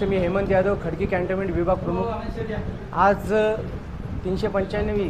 महाराष्ट्र मी हेमंत यादव खडकी कॅन्टोन्मेंट विभाग प्रमुख. आज तीनशे पंच्याण्णवी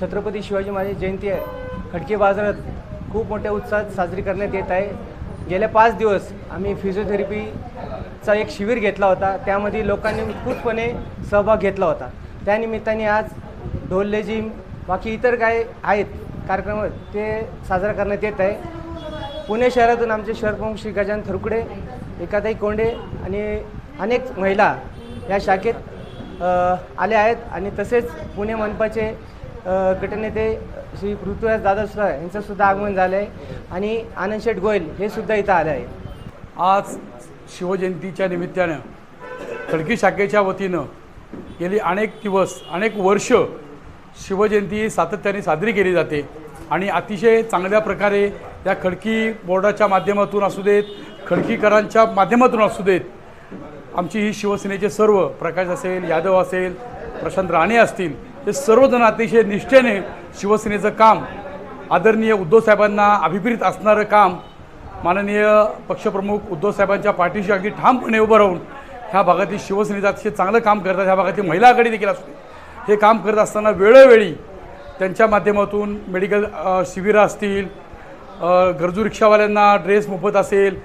छत्रपती शिवाजी महाराज जयंती आहे. खडकी बाजारात खूप मोठ्या उत्साहात साजरी करण्यात येत आहे. गेल्या पाच दिवस आम्ही फिजिओथेरपीचा एक शिबिर घेतला होता. त्यामध्ये लोकांनी उत्स्फूर्तपणे सहभाग घेतला होता. त्यानिमित्ताने आज ढोल जिम बाकी इतर काय आहेत कार्यक्रम ते साजरा करण्यात येत आहे. पुणे शहरातून आमचे शहर प्रमुख श्री गजानन थरकुडे एकाताई कोंडे आणि अनेक महिला या शाखेत आल्या आहेत आणि तसेच पुणे मनपाचे गटनेते श्री पृथ्वीराज दादासुद्धा यांचंसुद्धा आगमन झालं आहे आणि आनंद शेठ गोयल हे सुद्धा इथं आले आहेत. आज शिवजयंतीच्या निमित्तानं खडकी शाखेच्या वतीनं गेली अनेक दिवस अनेक वर्ष शिवजयंती सातत्याने साजरी केली जाते आणि अतिशय चांगल्या प्रकारे या खडकी बोर्डाच्या माध्यमातून असू देत खडकीकरांच्या माध्यमातून असू देत आमची ही शिवसेनेचे सर्व प्रकाश असेल यादव असेल प्रशांत राणे असतील हे सर्वजण अतिशय निष्ठेने शिवसेनेचं काम आदरणीय उद्धव साहेबांना असणारं काम माननीय पक्षप्रमुख उद्धव साहेबांच्या पाठीशी अगदी ठामपणे उभं राहून ह्या भागातील शिवसेनेचं अतिशय चांगलं काम करतात ह्या भागातील महिला आघाडी देखील असते हे काम करत असताना वेळोवेळी त्यांच्या माध्यमातून मेडिकल शिबिरं असतील गरजू रिक्षावाल्यांना ड्रेस मोफत असेल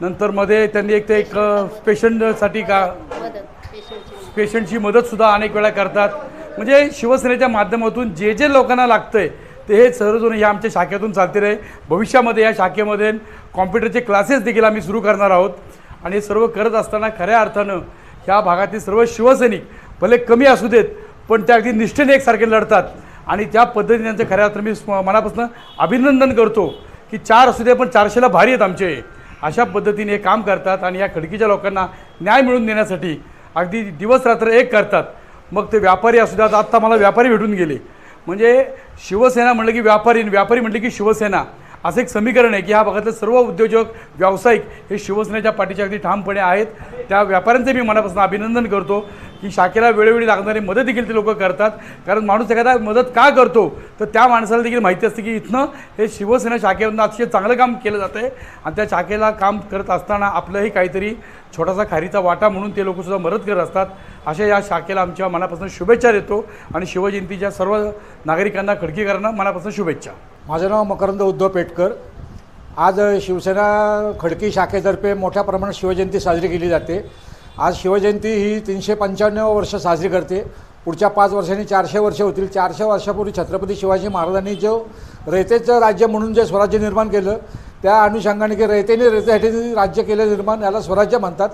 नंतर मध्ये त्यांनी एक ते एक पेशंटसाठी का पेशंटची मदतसुद्धा अनेक वेळा करतात. म्हणजे शिवसेनेच्या माध्यमातून जे जे लोकांना लागतंय ते हे सर्वजण या आमच्या शाखेतून चालते रहे भविष्यामध्ये या शाखेमध्ये कॉम्प्युटरचे क्लासेस देखील आम्ही सुरू करणार आहोत. आणि हे सर्व करत असताना खऱ्या अर्थानं ह्या भागातील सर्व शिवसैनिक भले कमी असू देत पण त्या अगदी निष्ठेने एकसारखे लढतात. आणि त्या पद्धतीने त्यांचं खऱ्या अर्थानं मी मनापासून अभिनंदन करतो की चार असू दे पण चारशेला भारी आहेत आमचे. अशा पद्धतीने हे काम करतात आणि या खडकीच्या लोकांना न्याय मिळवून देण्यासाठी अगदी दिवस रात्र एक करतात. मग ते व्यापारी असू द्यात. आत्ता मला व्यापारी भेटून गेले. म्हणजे शिवसेना म्हणलं की व्यापारी व्यापारी म्हटलं की शिवसेना. असं एक समीकरण आहे की ह्या भागातले सर्व उद्योजक व्यावसायिक हे शिवसेनेच्या पाठीच्या अगदी ठामपणे आहेत. त्या व्यापाऱ्यांचे मी मनापासून अभिनंदन करतो की शाखेला वेळोवेळी लागणारी मदत देखील ते लोक करतात. कारण माणूस एखादा मदत का करतो तर त्या माणसाला देखील माहिती असते की इथनं हे शिवसेना शाखेमधून अतिशय चांगलं काम केलं जातं आहे आणि त्या शाखेला काम करत असताना आपलंही काहीतरी छोटासा खारीचा वाटा म्हणून ते लोकसुद्धा मदत करत असतात. अशा या शाखेला आमच्या मनापासून शुभेच्छा देतो. आणि शिवजयंतीच्या सर्व नागरिकांना खडकीकरांना मनापासून शुभेच्छा. माझं नाव मकरंद उद्धव पेटकर. आज शिवसेना खडकी शाखेतर्फे मोठ्या प्रमाणात शिवजयंती साजरी केली जाते. आज शिवजयंती ही तीनशे पंच्याण्णव वर्ष साजरी करते. पुढच्या पाच वर्षांनी चारशे वर्ष होतील. चारशे वर्षापूर्वी छत्रपती शिवाजी महाराजांनी जो रयतेचं राज्य म्हणून जे स्वराज्य निर्माण केलं त्या अनुषंगाने की रयतेने रयतेसाठी राज्य केलं निर्माण याला स्वराज्य म्हणतात.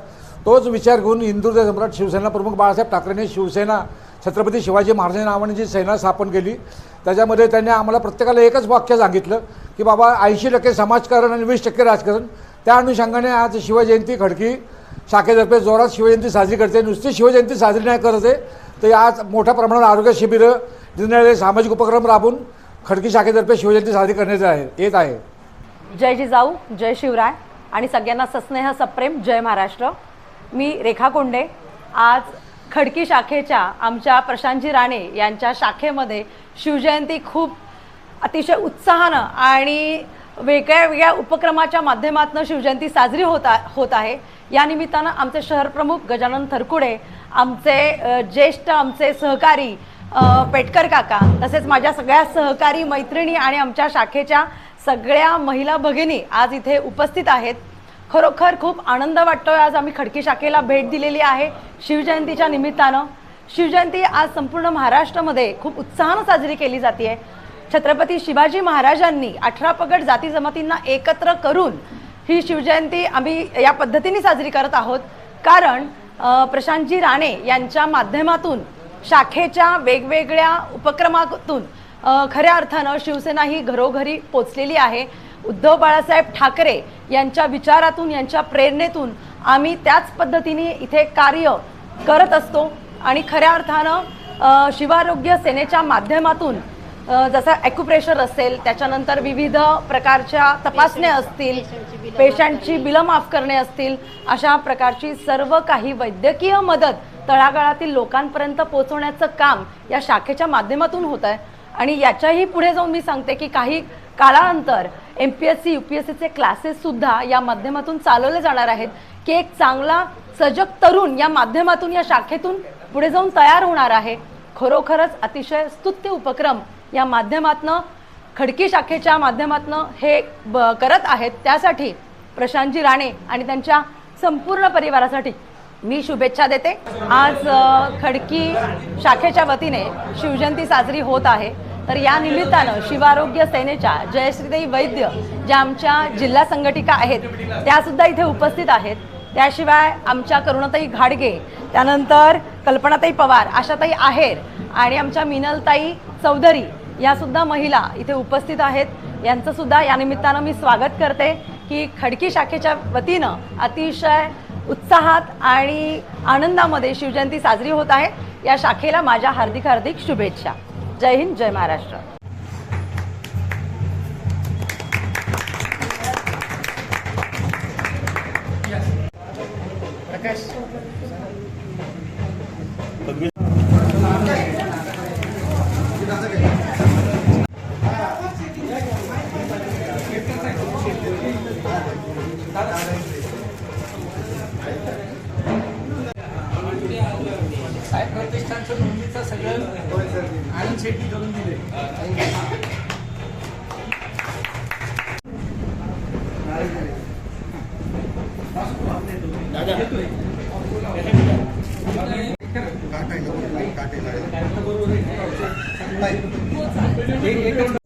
तोच विचार घेऊन हिंदू सम्राट शिवसेना प्रमुख बाळासाहेब ठाकरेंनी शिवसेना छत्रपती शिवाजी महाराज नावाने जी सेना स्थापन केली त्याच्यामध्ये त्यांनी आम्हाला प्रत्येकाला एकच वाक्य सांगितलं की बाबा ऐंशी टक्के समाजकारण आणि वीस टक्के राजकारण त्या अनुषंगाने आज शिवजयंती खडकी शाखेतर्फे जोरात शिवजयंती साजरी करते. नुसती शिवजयंती साजरी नाही करते तर आज मोठ्या प्रमाणात आरोग्य शिबिरं निरनिराळे सामाजिक उपक्रम राबून खडकी शाखेतर्फे शिवजयंती साजरी करण्यात आहे येत आहे. जय जिजाऊ जय शिवराय आणि सगळ्यांना सस्नेह सप्रेम जय महाराष्ट्र. मी रेखा कोंडे. आज खडकी शाखेच्या आमच्या प्रशांतजी राणे यांच्या शाखेमध्ये शिवजयंती खूप अतिशय उत्साहानं आणि वेगळ्या वेगळ्या उपक्रमाच्या माध्यमातून शिवजयंती साजरी होता होत आहे. या निमित्तानं आमचे शहरप्रमुख गजानन थरकुडे आमचे ज्येष्ठ आमचे सहकारी पेटकर काका तसेच माझ्या सगळ्या सहकारी मैत्रिणी आणि आमच्या शाखेच्या सगळ्या महिला भगिनी आज इथे उपस्थित आहेत. खरोखर खूप आनंद वाटतोय. आज आम्ही खडकी शाखेला भेट दिलेली आहे शिवजयंतीच्या निमित्तानं. शिवजयंती आज संपूर्ण महाराष्ट्रामध्ये खूप उत्साहानं साजरी केली जाते छत्रपती शिवाजी महाराजांनी अठरा पगड जाती जमातींना एकत्र करून ही शिवजयंती आम्ही या पद्धतीने साजरी करत आहोत. कारण प्रशांतजी राणे यांच्या माध्यमातून शाखेच्या वेगवेगळ्या उपक्रमातून खऱ्या अर्थानं शिवसेना ही घरोघरी पोचलेली आहे. उद्धव बाळासाहेब ठाकरे यांच्या विचारातून यांच्या प्रेरणेतून आम्ही त्याच पद्धतीने इथे कार्य करत असतो. आणि खऱ्या अर्थानं शिवारोग्य सेनेच्या माध्यमातून जसं ॲक्युप्रेशर असेल त्याच्यानंतर विविध प्रकारच्या तपासण्या असतील पेशंटची बिलं माफ करणे असतील अशा प्रकारची सर्व काही वैद्यकीय मदत तळागाळातील लोकांपर्यंत पोहोचवण्याचं काम या शाखेच्या माध्यमातून होत आहे आणि याच्याही पुढे जाऊन मी सांगते की काही काळानंतर M P S C U P S सीचे क्लासेससुद्धा या माध्यमातून चालवले जाणार आहेत. की एक चांगला सजग तरुण या माध्यमातून या शाखेतून पुढे जाऊन तयार होणार आहे. खरोखरच अतिशय स्तुत्य उपक्रम या माध्यमातनं खडकी शाखेच्या माध्यमातनं हे ब करत आहेत. त्यासाठी प्रशांतजी राणे आणि त्यांच्या संपूर्ण परिवारासाठी मी शुभेच्छा देते. आज खडकी शाखेच्या वतीने शिवजयंती साजरी होत आहे. तर या निमित्तानं शिवारोग्य सेनेच्या जयश्रीदेवी वैद्य ज्या आमच्या जिल्हा संघटिका आहेत त्यासुद्धा इथे उपस्थित आहेत. त्याशिवाय आमच्या करुणाताई घाडगे त्यानंतर कल्पनाताई पवार आशाताई आहेर आणि आमच्या मिनलताई चौधरी यासुद्धा महिला इथे उपस्थित आहेत. यांचंसुद्धा या निमित्तानं मी स्वागत करते की खडकी शाखेच्या वतीनं अतिशय उत्साहात आणि आनंदामध्ये शिवजयंती साजरी होत आहे. या शाखेला माझ्या हार्दिक हार्दिक शुभेच्छा. जय हिंद जय महाराष्ट्र. प्रकाश. साहेब प्रतिष्ठानचं नोंदणीचं सगळं आनंद शेट्टी करून दिले. कौन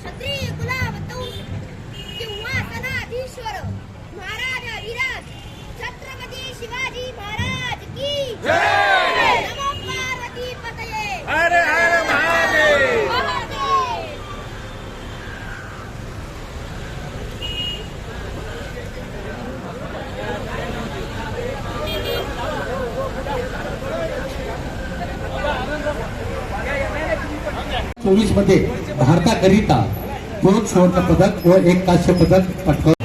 क्षत्रिय कुलावतौ सिंहासनाधीश्वर महाराज विराज छत्रपती शिवाजी महाराज की नमो पार्वती पतये। हर हर! चोवीसमध्ये भारताकरिता दोन सुवर्ण पदक व एक कांस्य पदक पटकाव